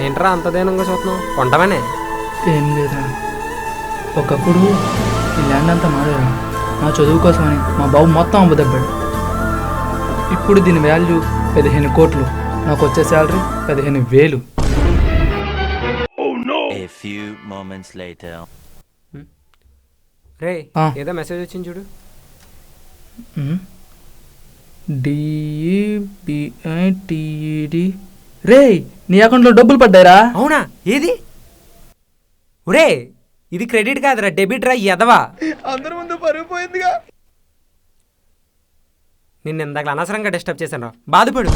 ఏంట్రా అంత దీనంగా చూస్తున్నావు? కొంటమనే ఏం లేదురా ఒకప్పుడు ఈ ల్యాండ్ అంతా మాదేరా నా చదువు కోసమని మా బాబు మొత్తం అమ్ముదబ్బాడు ఇప్పుడు దీని వాల్యూ పదిహేను కోట్లు. నాకు వచ్చే శాలరీ పదిహేను వేలు. A few moments later. రే ఆ. ఏదో మెసేజ్ వచ్చింది చూడు. డిఈబిఐటిఈడి రే నీ అకౌంట్లో డబ్బులు పడ్డారా అవునా? ఏది? ఒరే ఇది క్రెడిట్ కాదురా డెబిట్ రా ఎదవా అందరి ముందు పరుగు పోయిందిగా. నిన్ను ఇందాక అనవసరంగా డిస్టర్బ్ చేశాను రా బాధపడు.